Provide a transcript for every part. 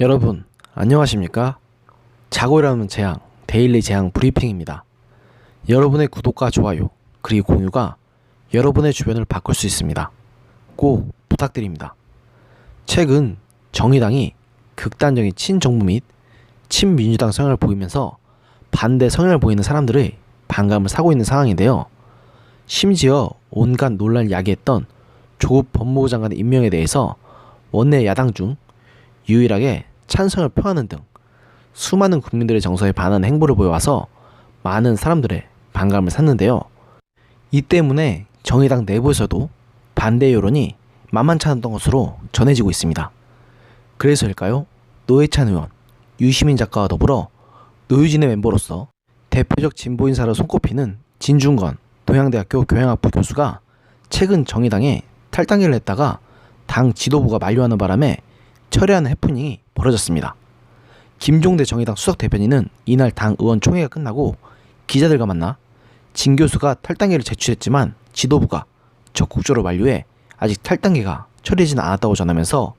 여러분 안녕하십니까? 자고 일어나는 재앙 데일리 재앙 브리핑입니다. 여러분의 구독과 좋아요 그리고 공유가 여러분의 주변을 바꿀 수 있습니다. 꼭 부탁드립니다. 최근 정의당이 극단적인 친정부 및 친민주당 성향을 보이면서 반대 성향을 보이는 사람들의 반감을 사고 있는 상황인데요. 심지어 온갖 논란을 야기했던 조국 법무부 장관의 임명에 대해서 원내 야당 중 유일하게 찬성을 표하는 등 수많은 국민들의 정서에 반하는 행보를 보여와서 많은 사람들의 반감을 샀는데요. 이 때문에 정의당 내부에서도 반대 여론이 만만치 않았던 것으로 전해지고 있습니다. 그래서일까요? 노회찬 의원, 유시민 작가와 더불어 노유진의 멤버로서 대표적 진보 인사로 손꼽히는 진중건 동양대학교 교양학부 교수가 최근 정의당에 탈당기를 했다가 당 지도부가 만류하는 바람에 철회하는 해프닝이 벌어졌습니다. 김종대 정의당 수석 대변인은 이날 당 의원 총회가 끝나고 기자들과 만나 진 교수가 탈당계를 제출했지만 지도부가 적극적으로 만류해 아직 탈당계가 처리되지는 않았다고 전하면서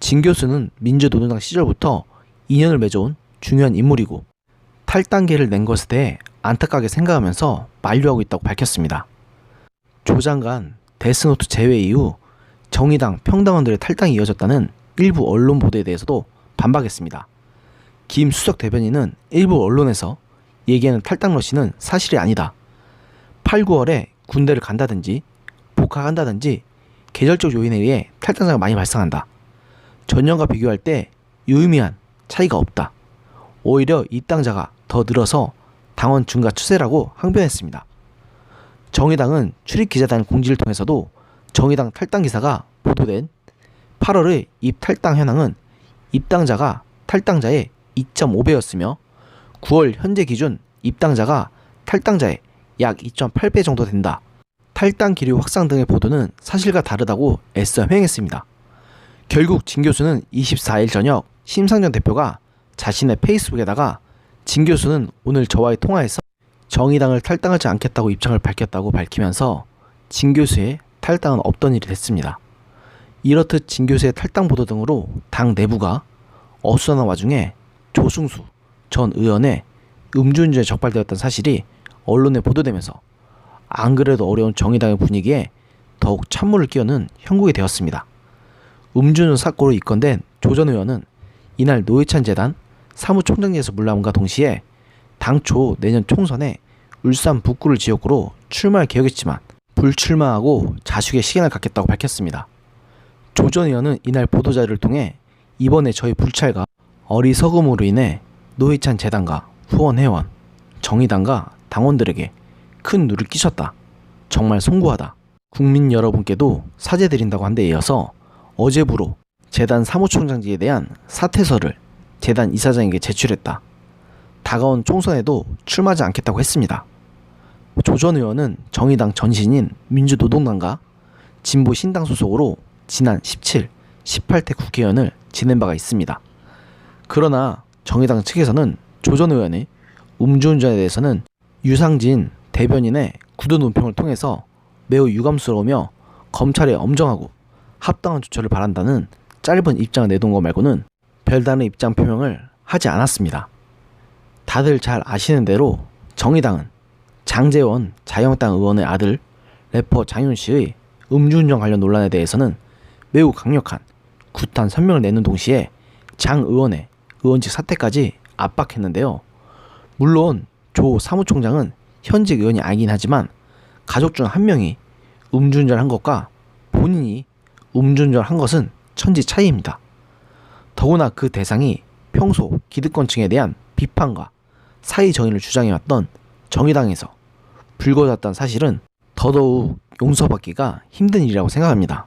진 교수는 민주노동당 시절부터 인연을 맺어온 중요한 인물이고 탈당계를 낸 것에 대해 안타깝게 생각하면서 만류하고 있다고 밝혔습니다. 조 장관 데스노트 제외 이후 정의당 평당원들의 탈당이 이어졌다는 일부 언론 보도에 대해서도 반박했습니다. 김 수석 대변인은 일부 언론에서 얘기하는 탈당 러시는 사실이 아니다. 8, 9월에 군대를 간다든지 복학한다든지 계절적 요인에 의해 탈당자가 많이 발생한다. 전년과 비교할 때 유의미한 차이가 없다. 오히려 입당자가 더 늘어서 당원 증가 추세라고 항변했습니다. 정의당은 출입 기자단 공지를 통해서도 정의당 탈당 기사가 보도된 8월의 입 탈당 현황은 입당자가 탈당자의 2.5배였으며 9월 현재 기준 입당자가 탈당자의 약 2.8배 정도 된다. 탈당 기류 확산 등의 보도는 사실과 다르다고 애써 횡했습니다. 결국 진 교수는 24일 저녁 심상정 대표가 자신의 페이스북에다가 진 교수는 오늘 저와의 통화에서 정의당을 탈당하지 않겠다고 입장을 밝혔다고 밝히면서 진 교수의 탈당은 없던 일이 됐습니다. 이렇듯 진 교수의 탈당 보도 등으로 당 내부가 어수선한 와중에 조승수 전 의원의 음주운전에 적발되었던 사실이 언론에 보도되면서 안 그래도 어려운 정의당의 분위기에 더욱 찬물을 끼얹는 형국이 되었습니다. 음주운전 사고로 입건된 조 전 의원은 이날 노회찬 재단 사무총장에서 물러남과 동시에 당초 내년 총선에 울산 북구를 지역구로 출마할 계획이었지만 불출마하고 자숙의 시간을 갖겠다고 밝혔습니다. 조전 의원은 이날 보도자료를 통해 이번에 저희 불찰과 어리석음으로 인해 노회찬 재단과 후원 회원, 정의당과 당원들에게 큰 누를 끼쳤다. 정말 송구하다. 국민 여러분께도 사죄드린다고 한 데 이어서 어제부로 재단 사무총장직에 대한 사퇴서를 재단 이사장에게 제출했다. 다가온 총선에도 출마하지 않겠다고 했습니다. 조 전 의원은 정의당 전신인 민주노동당과 진보 신당 소속으로 지난 17, 18대 국회의원을 지낸 바가 있습니다. 그러나 정의당 측에서는 조전 의원의 음주운전에 대해서는 유상진 대변인의 굳은 논평을 통해서 매우 유감스러우며 검찰에 엄정하고 합당한 조처를 바란다는 짧은 입장을 내놓은 것 말고는 별다른 입장 표명을 하지 않았습니다. 다들 잘 아시는 대로 정의당은 장재원 자유한국당 의원의 아들 래퍼 장윤 씨의 음주운전 관련 논란에 대해서는 매우 강력한 구탄 선명을 내는 동시에 장 의원의 의원직 사퇴까지 압박했는데요. 물론 조 사무총장은 현직 의원이 아니긴 하지만 가족 중 한 명이 음주운전 한 것과 본인이 음주운전 한 것은 천지 차이입니다. 더구나 그 대상이 평소 기득권층에 대한 비판과 사의 정의를 주장해왔던 정의당에서 불거졌던 사실은 더더욱 용서받기가 힘든 일이라고 생각합니다.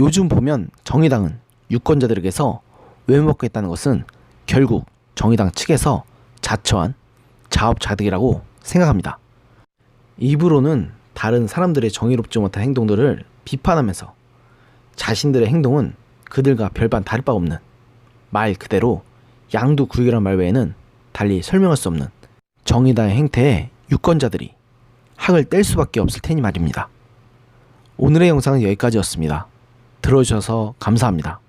요즘 보면 정의당은 유권자들에게서 외면받고 있다는 것은 결국 정의당 측에서 자처한 자업자득이라고 생각합니다. 입으로는 다른 사람들의 정의롭지 못한 행동들을 비판하면서 자신들의 행동은 그들과 별반 다를 바 없는 말 그대로 양두구이란 말 외에는 달리 설명할 수 없는 정의당의 행태에 유권자들이 학을 뗄 수밖에 없을 테니 말입니다. 오늘의 영상은 여기까지였습니다. 들어주셔서 감사합니다.